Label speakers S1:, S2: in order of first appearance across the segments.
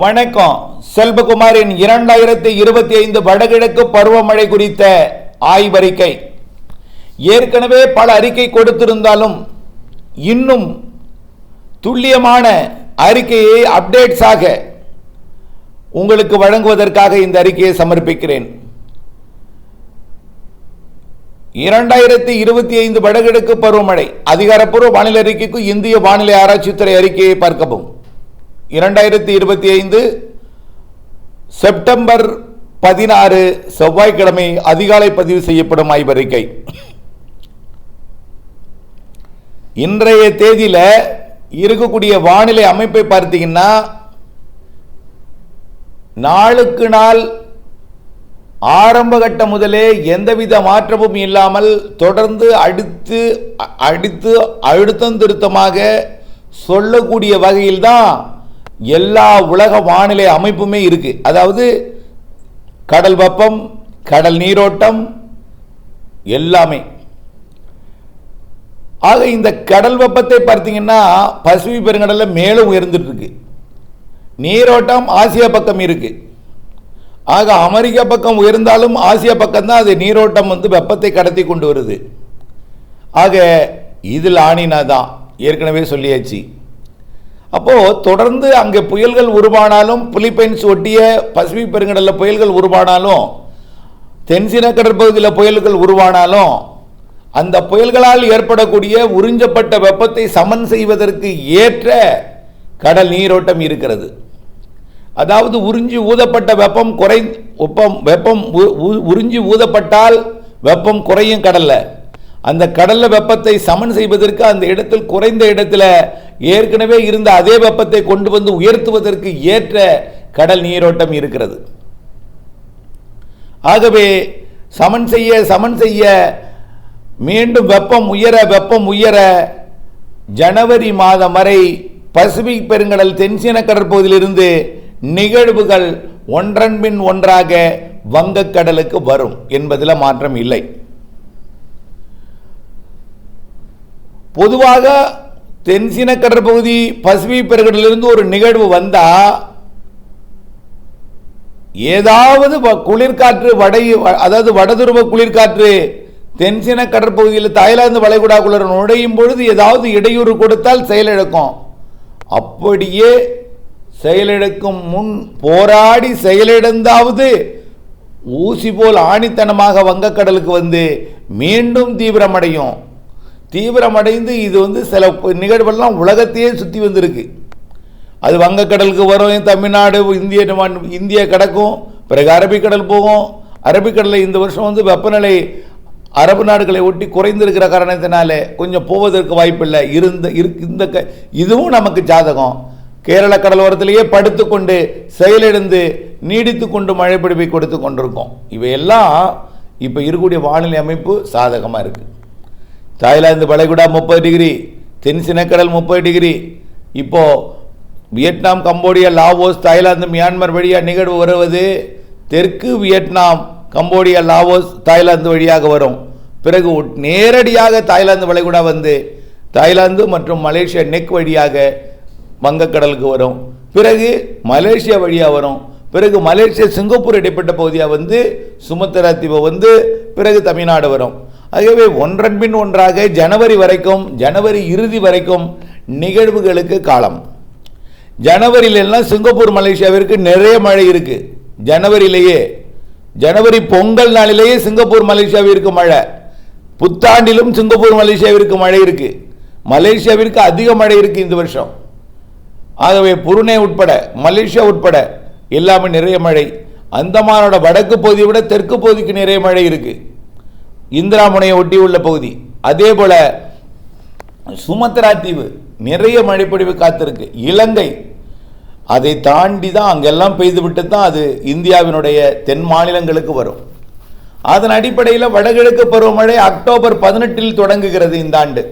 S1: வணக்கம். செல்வகுமாரின் இரண்டாயிரத்தி இருபத்தி ஐந்து வடகிழக்கு பருவமழை குறித்த ஆய்வறிக்கை. ஏற்கனவே பல அறிக்கை கொடுத்திருந்தாலும் இன்னும் துல்லியமான அறிக்கையை அப்டேட்ஸாக உங்களுக்கு வழங்குவதற்காக இந்த அறிக்கையை சமர்ப்பிக்கிறேன். இரண்டாயிரத்தி இருபத்தி ஐந்து வடகிழக்கு பருவமழை. அதிகாரப்பூர்வ வானிலை அறிக்கைக்கு இந்திய வானிலை ஆராய்ச்சித்துறை அறிக்கையை பார்க்கவும். இரண்டாயிரத்தி இருபத்தி ஐந்து செப்டம்பர் பதினாறு செவ்வாய்க்கிழமை அதிகாலை பதிவு செய்யப்படும் ஆய்வறிக்கை. இன்றைய தேதியில் இருக்கக்கூடிய வானிலை அமைப்பை பார்த்தீங்கன்னா நாளுக்கு நாள் ஆரம்ப கட்டம் முதலே எந்தவித மாற்றமும் இல்லாமல் தொடர்ந்து அடித்து அடித்து அழுத்தம் திருத்தமாக சொல்லக்கூடிய வகையில் தான் எல்லா உலக வானிலை அமைப்புமே இருக்கு. அதாவது கடல் வெப்பம் கடல் நீரோட்டம் எல்லாமே. ஆக இந்த கடல் வெப்பத்தை பார்த்தீங்கன்னா பசிபிக் பெருங்கடலில் மேலும் உயர்ந்துட்டுருக்கு. நீரோட்டம் ஆசியா பக்கம் இருக்கு. ஆக அமெரிக்கா பக்கம் உயர்ந்தாலும் ஆசியா பக்கம் தான் அது நீரோட்டம் வந்து வெப்பத்தை கடத்தி கொண்டு வருது. ஆக இதில் ஆணினா தான் ஏற்கனவே சொல்லியாச்சு. அப்போது தொடர்ந்து அங்கே புயல்கள் உருவானாலும் பிலிப்பைன்ஸ் ஒட்டிய பசிபிக் பெருங்கடலில் புயல்கள் உருவானாலும் தென்சீன கடற்பகுதியில் புயல்கள் உருவானாலும் அந்த புயல்களால் ஏற்படக்கூடிய உறிஞ்சப்பட்ட வெப்பத்தை சமன் செய்வதற்கு ஏற்ற கடல் நீரோட்டம் இருக்கிறது. அதாவது உறிஞ்சி ஊதப்பட்ட வெப்பம் குறை வெப்பம் வெப்பம் உ- உறிஞ்சி ஊதப்பட்டால் வெப்பம் குறையும் கடலில். அந்த கடலில் வெப்பத்தை சமன் செய்வதற்கு அந்த இடத்தில் குறைந்த இடத்துல ஏற்கனவே இருந்த அதே வெப்பத்தை கொண்டு வந்து உயர்த்துவதற்கு ஏற்ற கடல் நீரோட்டம் இருக்கிறது. ஆகவே சமன் செய்ய சமன் செய்ய மீண்டும் வெப்பம் உயர வெப்பம் உயர ஜனவரி மாதம் வரை பசிபிக் பெருங்கடல் தென்சீன கடற்பகுதியிலிருந்து நிகழ்வுகள் ஒன்றன் பின் ஒன்றாக வங்கக்கடலுக்கு வரும் என்பதில் மாற்றம் இல்லை. பொதுவாக தென்சீன கடற்பகுதி பசிபிக் பெருங்கடலிலிருந்து ஒரு நிகழ்வு வந்தா ஏதாவது வ- குளிர்காற்று வடை வ- அதாவது வடதுருவ குளிர்காற்று தென்சீன கடற்பகுதியில் தாய்லாந்து வளைகுடாக்குள்ள நுழையும் பொழுது ஏதாவது இடையூறு கொடுத்தால் செயலிழக்கும். அப்படியே செயலிழக்கும் முன் போராடி செயலிழந்தாவது ஊசி போல் ஆணித்தனமாக வங்கக்கடலுக்கு வந்து மீண்டும் தீவிரமடையும். தீவிரமடைந்து இது வந்து சில நிகழ்வெல்லாம் உலகத்தையே சுற்றி வந்திருக்கு. அது வங்கக்கடலுக்கு வரும் தமிழ்நாடு இந்திய இந்திய கடக்கும் பிறகு அரபிக்கடல் போகும். அரபிக்கடலில் இந்த வருஷம் வந்து வெப்பநிலை அரபு நாடுகளை ஒட்டி குறைந்திருக்கிற காரணத்தினால கொஞ்சம் போவதற்கு வாய்ப்பில்லை. இருந்த இருக்கு இந்த க இதுவும் நமக்கு ஜாதகம். கேரள கடலோரத்திலேயே படுத்துக்கொண்டு செயலிழந்து நீடித்து கொண்டு மழை பிடிப்பை கொடுத்து கொண்டிருக்கோம். இவையெல்லாம் இப்போ இருக்கக்கூடிய வானிலை அமைப்பு சாதகமாக இருக்குது தாய்லாந்து வளைகுடா முப்பது டிகிரி தென் சினக்கடல் முப்பது டிகிரி. இப்போது Vietnam Cambodia Laos Thailand Myanmar வழியாக நிகழ்வு வருவது தெற்கு வியட்நாம் கம்போடியா லாவோஸ் தாய்லாந்து வழியாக வரும். பிறகு நேரடியாக தாய்லாந்து வளைகுடா வந்து தாய்லாந்து மற்றும் மலேசியா நெக் வழியாக வங்கக்கடலுக்கு வரும். பிறகு மலேசியா வழியாக வரும். பிறகு மலேசியா சிங்கப்பூர் இடைப்பட்ட பகுதியாக வந்து சுமத்ரா தீவு வந்து பிறகு தமிழ்நாடு வரும். ஆகவே ஒன்றன் பின் ஒன்றாக ஜனவரி வரைக்கும் ஜனவரி இறுதி வரைக்கும் நிகழ்வுகளுக்கு காலம். ஜனவரியிலெல்லாம் சிங்கப்பூர் மலேசியாவிற்கு நிறைய மழை இருக்குது ஜனவரியிலேயே ஜனவரி பொங்கல் நாளிலேயே சிங்கப்பூர் மலேசியாவிற்கு மழை. புத்தாண்டிலும் சிங்கப்பூர் மலேசியாவிற்கு மழை இருக்குது மலேசியாவிற்கு அதிக மழை இருக்குது இந்த வருஷம். ஆகவே புருனே உட்பட மலேசியா உட்பட எல்லாமே நிறைய மழை. அந்தமானோட வடக்கு பகுதியை விட தெற்கு பகுதிக்கு நிறைய மழை இருக்கு. இந்திரா முனையை ஒட்டி உள்ள பகுதி. அதே போல சுமத்ரா தீவு நிறைய மழைப்பொழிவு காத்திருக்கு. இலங்கை அதை தாண்டி தான் அங்கெல்லாம் பெய்துவிட்டு தான் அது இந்தியாவினுடைய தென் மாநிலங்களுக்கு வரும். அதன் அடிப்படையில் வடகிழக்கு பருவமழை அக்டோபர் பதினெட்டில் தொடங்குகிறது இந்த ஆண்டு.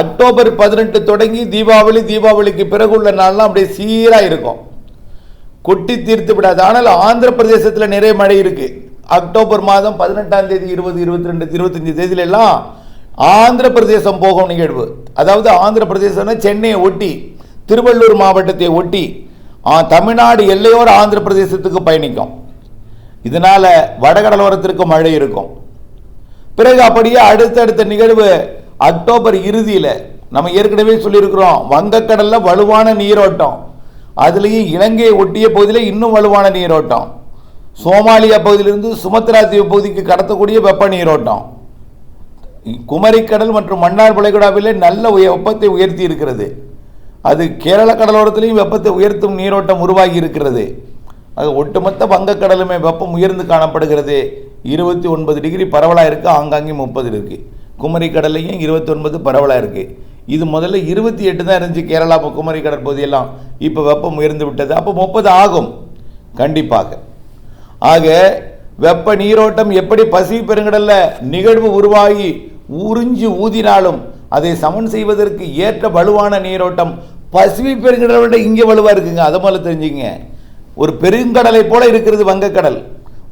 S1: அக்டோபர் பதினெட்டு தொடங்கி தீபாவளி தீபாவளிக்கு பிறகு உள்ள நாள்லாம் அப்படியே சீராக இருக்கும். கொட்டி தீர்த்து விடாது. ஆனால் ஆந்திர பிரதேசத்தில் நிறைய மழை இருக்குது அக்டோபர் மாதம் பதினெட்டாம் தேதி இருபது இருபத்தி ரெண்டு இருபத்தஞ்சி தேதியிலெல்லாம் ஆந்திர பிரதேசம் போகும் நிகழ்வு. அதாவது ஆந்திர பிரதேசம்னா சென்னையை ஒட்டி திருவள்ளூர் மாவட்டத்தை ஒட்டி தமிழ்நாடு எல்லையோர ஆந்திர பிரதேசத்துக்கு பயணிக்கும். இதனால் வடகடலோரத்திற்கு மழை இருக்கும். பிறகு அப்படியே அடுத்தடுத்த நிகழ்வு அக்டோபர் இறுதியில் நம்ம ஏற்கனவே சொல்லியிருக்கிறோம். வங்கக்கடலில் வலுவான நீரோட்டம். அதுலேயும் இலங்கையை ஒட்டிய பகுதியில் இன்னும் வலுவான நீரோட்டம். சோமாலியா பகுதியிலிருந்து சுமத்ரா தீவு பகுதிக்கு கடத்தக்கூடிய வெப்ப நீரோட்டம். குமரிக்கடல் மற்றும் மன்னார் வளைகுடாவிலே நல்ல உய- வெப்பத்தை உயர்த்தி இருக்கிறது. அது கேரள கடலோரத்திலையும் வெப்பத்தை உயர்த்தும் நீரோட்டம் உருவாகி இருக்கிறது. அது ஒட்டுமொத்த வங்கக்கடலுமே வெப்பம் உயர்ந்து காணப்படுகிறது. இருபத்தி ஒன்பது டிகிரி பரவலாக இருக்குது ஆங்காங்கே முப்பது இருக்குது குமரி கடல்லையும் இருபத்தி ஒன்பது பரவலாக இருக்குது இது முதல்ல இருபத்தி எட்டு தான் இருந்துச்சு கேரளா ப- குமரி கடற்பகுதியெல்லாம் இப்போ வெப்பம் உயர்ந்து விட்டது. அப்போ முப்பது ஆகும். கண்டிப்பாக. ஆக வெப்ப நீரோட்டம் எப்படி பசிபிக் பெருங்கடல்ல நிகழ்வு உருவாகி உறிஞ்சி ஊதினாலும் அதை சமன் செய்வதற்கு ஏற்ற வலுவான நீரோட்டம் பசிபிக் பெருங்கடலை விட இங்கே வலுவாக இருக்குங்க. அதை போல தெரிஞ்சுங்க. ஒரு பெருங்கடலை போல இருக்கிறது வங்கக்கடல்.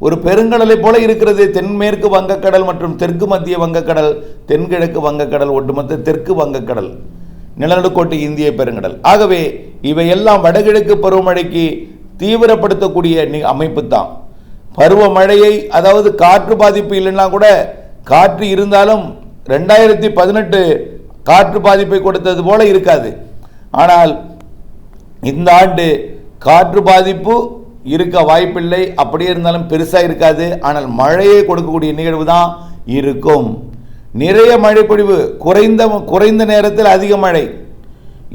S1: ஒரு பெருங்கடலை போல இருக்கிறது தென்மேற்கு வங்கக்கடல் மற்றும் தெற்கு மத்திய வங்கக்கடல் தென்கிழக்கு வங்கக்கடல் ஒட்டுமொத்த தெற்கு வங்கக்கடல் நிலநடுக்கோட்டு இந்திய பெருங்கடல். ஆகவே இவையெல்லாம் வடகிழக்கு பருவமழைக்கு தீவிரப்படுத்தக்கூடிய அமைப்பு தான் பருவமழையை அதாவது காற்று பாதிப்பு இல்லைன்னா கூட காற்று இருந்தாலும் ரெண்டாயிரத்தி பதினெட்டு காற்று பாதிப்பை கொடுத்தது போல இருக்காது. ஆனால் இந்த ஆண்டு காற்று பாதிப்பு இருக்க வாய்ப்பில்லை. அப்படியே இருந்தாலும் பெருசாக இருக்காது. ஆனால் மழையை கொடுக்கக்கூடிய நிகழ்வு தான் இருக்கும். நிறைய மழைப்பொழிவு குறைந்த குறைந்த நேரத்தில் அதிக மழை.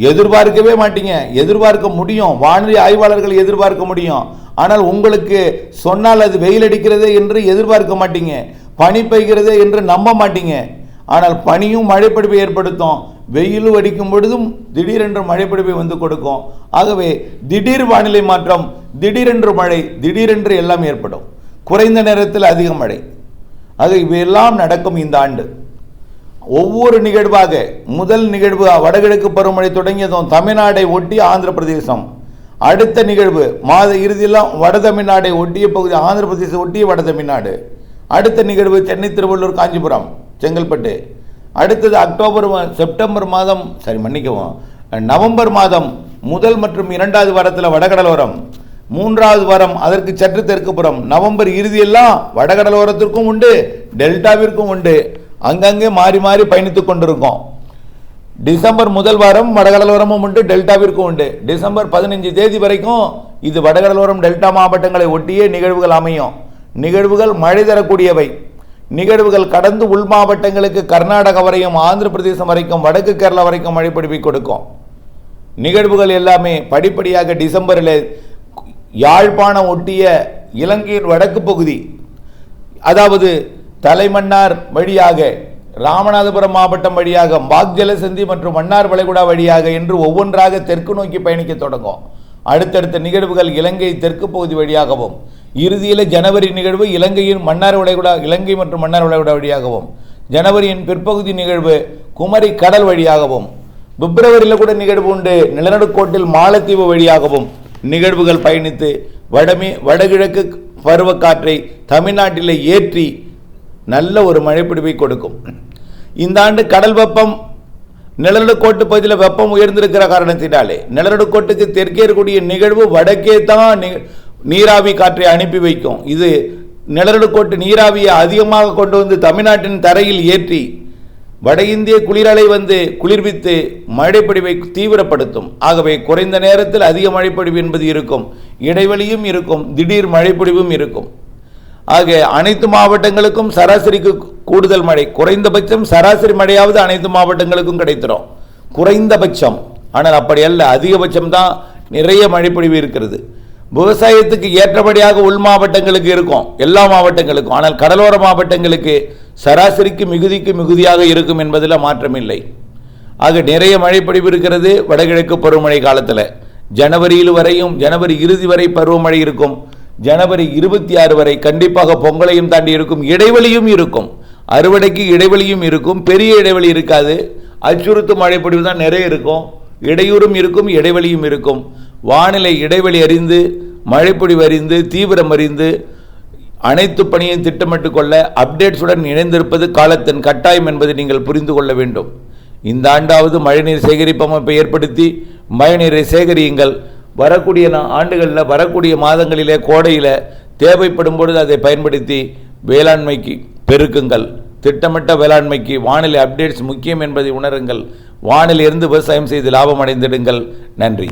S1: எதிர்பார்க்கவே மாட்டீங்க. எதிர்பார்க்க முடியும். வானிலை ஆய்வாளர்கள் எதிர்பார்க்க முடியும். ஆனால் உங்களுக்கு சொன்னால் அது வெயில் அடிக்கிறதே என்று எதிர்பார்க்க மாட்டீங்க. பனி பெய்கிறதே என்று நம்ப மாட்டீங்க. ஆனால் பனியும் மழைப்பிடிப்பை ஏற்படுத்தும். வெயிலும் அடிக்கும் பொழுதும் திடீரென்று மழைப்பிடிப்பை வந்து கொடுக்கும். ஆகவே திடீர் வானிலை மாற்றம் திடீரென்று மழை திடீரென்று எல்லாம் ஏற்படும். குறைந்த நேரத்தில் அதிக மழை. ஆக இவையெல்லாம் நடக்கும் இந்த ஆண்டு. ஒவ்வொரு நிகழ்வாக முதல் நிகழ்வு வடகிழக்கு பருவமழை தொடங்கியதும் தமிழ்நாடை ஒட்டி ஆந்திர பிரதேசம் அடுத்த நிகழ்வு மாத இறுதியெல்லாம் வட தமிழ்நாடை ஒட்டிய பகுதி ஆந்திர பிரதேசம் ஒட்டிய வட தமிழ்நாடு. அடுத்த நிகழ்வு சென்னை திருவள்ளூர் காஞ்சிபுரம் செங்கல்பட்டு. அடுத்தது அக்டோபர் செப்டம்பர் மாதம் சரி மன்னிக்கவும் நவம்பர் மாதம் முதல் மற்றும் இரண்டாவது வாரத்தில் வடகடலோரம். மூன்றாவது வாரம் அதற்கு சற்று தெற்குப்புறம் நவம்பர் இறுதியெல்லாம் வடகடலோரத்திற்கும் உண்டு டெல்டாவிற்கும் உண்டு. அங்கங்கே மாறி மாறி பயணித்துக் கொண்டிருக்கோம். டிசம்பர் முதல் வாரம் வடகடலோரமும் உண்டு டெல்டாவிற்கும் உண்டு. டிசம்பர் பதினஞ்சு தேதி வரைக்கும் இது வடகடலோரம் டெல்டா மாவட்டங்களை ஒட்டியே நிகழ்வுகள் அமையும். நிகழ்வுகள் மழை தரக்கூடியவை. நிகழ்வுகள் கடந்து உள் மாவட்டங்களுக்கு கர்நாடகா வரையும் ஆந்திர பிரதேசம் வரைக்கும் வடக்கு கேரளா வரைக்கும் மழை பிடிப்பை கொடுக்கும். நிகழ்வுகள் எல்லாமே படிப்படியாக டிசம்பரில் யாழ்ப்பாணம் ஒட்டிய இலங்கையின் வடக்கு பகுதி அதாவது தலைமன்னார் வழியாக ராமநாதபுரம் மாவட்டம் வழியாக பாக்ஜலசந்தி மற்றும் மன்னார் வளைகுடா வழியாக என்று ஒவ்வொன்றாக தெற்கு நோக்கி பயணிக்க தொடங்கும். அடுத்தடுத்த நிகழ்வுகள் இலங்கை தெற்கு பகுதி வழியாகவும் இறுதியில் ஜனவரி நிகழ்வு இலங்கையின் மன்னார் வளைகுடா இலங்கை மற்றும் மன்னார் வளைகுடா வழியாகவும் ஜனவரியின் பிற்பகுதி நிகழ்வு குமரி கடல் வழியாகவும் பிப்ரவரியில் கூட நிகழ்வு உண்டு நிலநடுக்கோட்டில் மாலத்தீவு வழியாகவும் நிகழ்வுகள் பயணித்து வடமே வடகிழக்கு பருவக்காற்றை தமிழ்நாட்டில் ஏற்றி நல்ல ஒரு மழைப்பிடிப்பை கொடுக்கும். இந்த ஆண்டு கடல் வெப்பம் நிலநடுக்கோட்டு பகுதியில் வெப்பம் உயர்ந்திருக்கிற காரணத்தினாலே நிலநடுக்கோட்டுக்கு தெற்கே இருக்கக்கூடிய நிகழ்வு வடக்கே தான் நீராவி காற்றை அனுப்பி வைக்கும். இது நிலநடுக்கோட்டு நீராவியை அதிகமாக கொண்டு வந்து தமிழ்நாட்டின் தரையில் ஏற்றி வட இந்திய குளிரலை வந்து குளிர்வித்து மழைப்பொடிவை தீவிரப்படுத்தும். ஆகவே குறைந்த நேரத்தில் அதிக மழைப்பொடிவு என்பது இருக்கும். இடைவெளியும் இருக்கும். திடீர் மழைப்பொடிவும் இருக்கும். ஆக அனைத்து மாவட்டங்களுக்கும் சராசரிக்கு கூடுதல் மழை. குறைந்தபட்சம் சராசரி மழையாவது அனைத்து மாவட்டங்களுக்கும் கிடைத்திரும். குறைந்தபட்சம். ஆனால் அப்படி அல்ல. அதிகபட்சம் தான் நிறைய மழைப்பொழிவு இருக்கிறது. விவசாயத்துக்கு ஏற்றபடியாக உள் மாவட்டங்களுக்கு இருக்கும். எல்லா மாவட்டங்களுக்கும். ஆனால் கடலோர மாவட்டங்களுக்கு சராசரிக்கு மிகுதிக்கு மிகுதியாக இருக்கும் என்பதில் மாற்றமில்லை. ஆக நிறைய மழைப்பொழிவு இருக்கிறது. வடகிழக்கு பருவமழை காலத்தில். ஜனவரியில் வரையும் ஜனவரி இறுதி வரை பருவமழை இருக்கும். ஜனவரி இருபத்தி ஆறு வரை கண்டிப்பாக பொங்கலையும் தாண்டி இருக்கும் இடைவெளியும் இருக்கும். அறுவடைக்கு இடைவெளியும் இருக்கும். பெரிய இடைவெளி இருக்காது. அச்சுறுத்தும் மழைப்பொழிவு தான் நிறைய இருக்கும். இடையூறும் இருக்கும் இடைவெளியும் இருக்கும். வானிலை இடைவெளி அறிந்து மழைப்பொழிவு அறிந்து தீவிரம் அறிந்து அனைத்து பணியையும் திட்டமிட்டு கொள்ள அப்டேட்ஸுடன் இணைந்திருப்பது காலத்தின் கட்டாயம் என்பதை நீங்கள் புரிந்து கொள்ள வேண்டும். இந்த ஆண்டாவது மழைநீர் சேகரிப்பு அமைப்பை ஏற்படுத்தி மழைநீரை சேகரியுங்கள். வரக்கூடிய ஆண்டுகளில் வரக்கூடிய மாதங்களிலே கோடையில் தேவைப்படும் பொழுது அதை பயன்படுத்தி வேளாண்மைக்கு பெருக்குங்கள். திட்டமிட்ட வேளாண்மைக்கு வானிலை அப்டேட்ஸ் முக்கியம் என்பதை உணருங்கள். வானிலிருந்து விவசாயம் செய்து லாபம் அடைந்திடுங்கள். நன்றி.